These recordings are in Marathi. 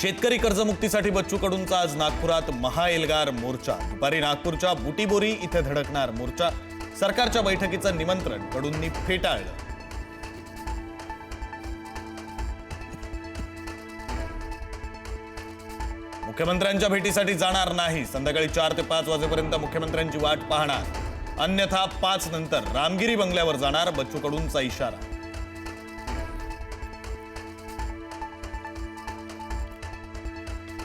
शेतकरी कर्जमुक्तीसाठी बच्चू कडूंचा आज नागपुरात महाएल्गार मोर्चा. दुपारी नागपूरच्या बुटीबोरी इथे धडकणार मोर्चा. सरकारच्या बैठकीचं निमंत्रण कडूंनी फेटाळलं. मुख्यमंत्र्यांच्या भेटीसाठी जाणार नाही. संध्याकाळी चार ते पाच वाजेपर्यंत मुख्यमंत्र्यांची वाट पाहणार. अन्यथा पाच नंतर रामगिरी बंगल्यावर जाणार बच्चू कडूंचा इशारा.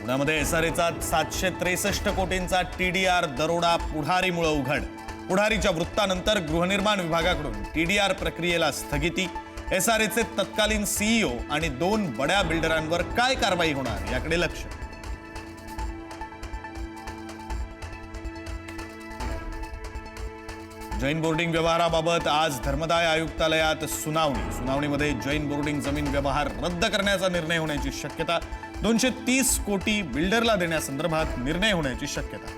पुण्यामध्ये एसआरएचा सातशे त्रेसष्ट कोटींचा टीडीआर दरोडा पुढारीमुळे उघड. पुढारीच्या वृत्तानंतर गृहनिर्माण विभागाकडून टीडीआर प्रक्रियेला स्थगिती एसआरएचे तत्कालीन सीईओ आणि दोन बड्या बिल्डरांवर काय कारवाई होणार याकडे लक्ष. जैन बोर्डिंग व्यवहाराबाबत आज धर्मदाय आयुक्तालयात सुनावणी. सुनावणीमध्ये जैन बोर्डिंग जमीन व्यवहार रद्द करण्याचा निर्णय होण्याची शक्यता दोनशे तीस कोटी बिल्डरला देण्यासंदर्भात निर्णय होण्याची शक्यता.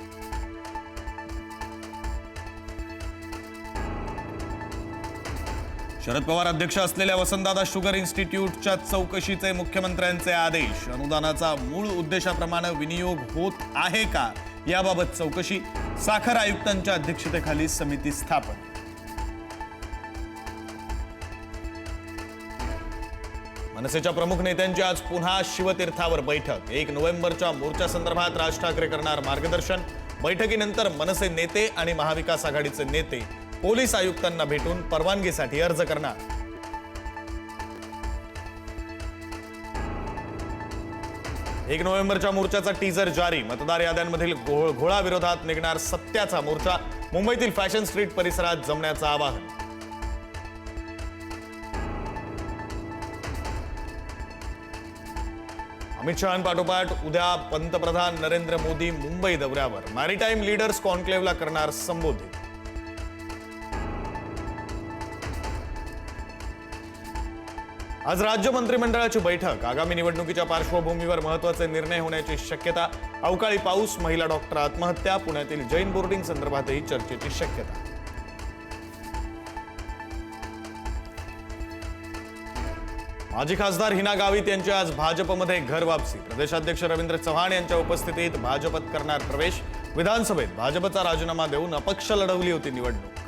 शरद पवार अध्यक्ष असलेल्या वसंतदादा शुगर इन्स्टिट्यूटच्या चौकशीचे मुख्यमंत्र्यांचे आदेश. अनुदानाचा मूळ उद्देशाप्रमाणे विनियोग होत आहे का? याबाबत चौकशी साखर आयुक्तांच्या अध्यक्षतेखाली समिती स्थापन. मनसेच्या प्रमुख नेत्यांची आज पुन्हा शिवतीर्थावर बैठक. एक नोव्हेंबरच्या मोर्चा संदर्भात राज ठाकरे करणार मार्गदर्शन. बैठकीनंतर मनसे नेते आणि महाविकास आघाडीचे नेते पोलीस आयुक्तांना भेटून परवानगीसाठी अर्ज करणार. एक नोव्हेंबरच्या मोर्चाचा टीजर जारी. मतदार याद्यांमधील घोळ घोळाविरोधात निघणार सत्याचा मोर्चा. मुंबईतील फॅशन स्ट्रीट परिसरात जमण्याचं आवाहन. अमित शहापाठोपाठ उद्या पंतप्रधान नरेंद्र मोदी मुंबई दौऱ्यावर. मॅरिटाईम लीडर्स कॉन्क्लेव्हला करणार संबोधित. आज राज्य मंत्रिमंडळाची बैठक. आगामी निवडणुकीच्या पार्श्वभूमीवर महत्त्वाचे निर्णय होण्याची शक्यता. अवकाळी पाऊस महिला डॉक्टर आत्महत्या पुण्यातील जैन बोर्डिंग संदर्भातही चर्चेची शक्यता. माजी खासदार हिना गावित यांची आज भाजपमध्ये घर वापसी. प्रदेशाध्यक्ष रवींद्र चव्हाण यांच्या उपस्थितीत भाजपत करणार प्रवेश. विधानसभेत भाजपचा राजीनामा देऊन अपक्ष लढवली होती निवडणूक.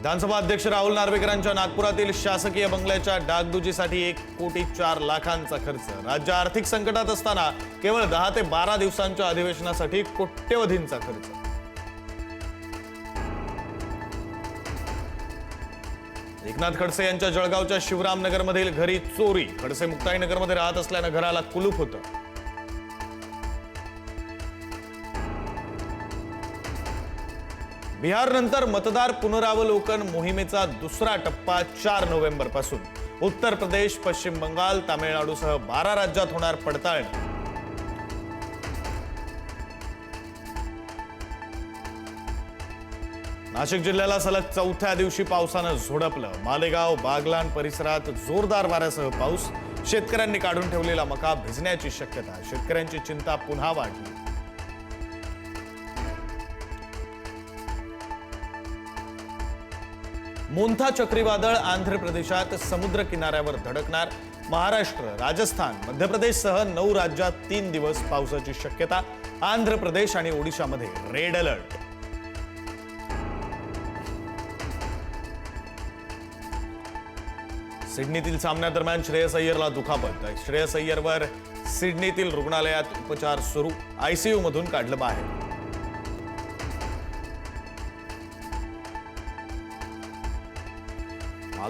विधानसभा अध्यक्ष राहुल नार्वेकरांच्या नागपुरातील शासकीय बंगल्याच्या डागडुजीसाठी एक कोटी चार लाखांचा खर्च. राज्य आर्थिक संकटात असताना केवळ दहा ते बारा दिवसांच्या अधिवेशनासाठी कोट्यवधींचा खर्च. एकनाथ खडसे यांच्या जळगावच्या शिवरामनगरमधील घरी चोरी. खडसे मुक्ताईनगरमध्ये राहत असल्यानं घराला कुलूप होतं. बिहारनंतर मतदार पुनरावलोकन मोहिमेचा दुसरा टप्पा चार नोव्हेंबरपासून. उत्तर प्रदेश पश्चिम बंगाल तामिळनाडूसह बारा राज्यात होणार पडताळणी. नाशिक जिल्ह्याला सलग चौथ्या दिवशी पावसानं झोडपलं. मालेगाव बागलान परिसरात जोरदार वाऱ्यासह पाऊस. शेतकऱ्यांनी काढून ठेवलेला मका भिजण्याची शक्यता. शेतकऱ्यांची चिंता पुन्हा वाढली. मोंथा चक्रीवादळ आंध्र प्रदेशात समुद्र किनाऱ्यावर धडकणार. महाराष्ट्र राजस्थान मध्य प्रदेशसह नऊ राज्यात तीन दिवस पावसाची शक्यता. आंध्र प्रदेश आणि ओडिशामध्ये रेड अलर्ट. सिडनीतील सामन्यादरम्यान श्रेयस अय्यरला दुखापत. श्रेयस अय्यरवर सिडनीतील रुग्णालयात उपचार सुरू. आयसीयू मधून काढलं बाहेर.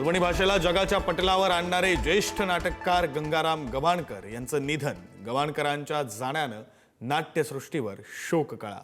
मालवणी भाषेला जगाच्या पटलावर आणणारे ज्येष्ठ नाटककार गंगाराम गवाणकर यांचं निधन गवाणकरांच्या जाण्यानं नाट्यसृष्टीवर शोककळा.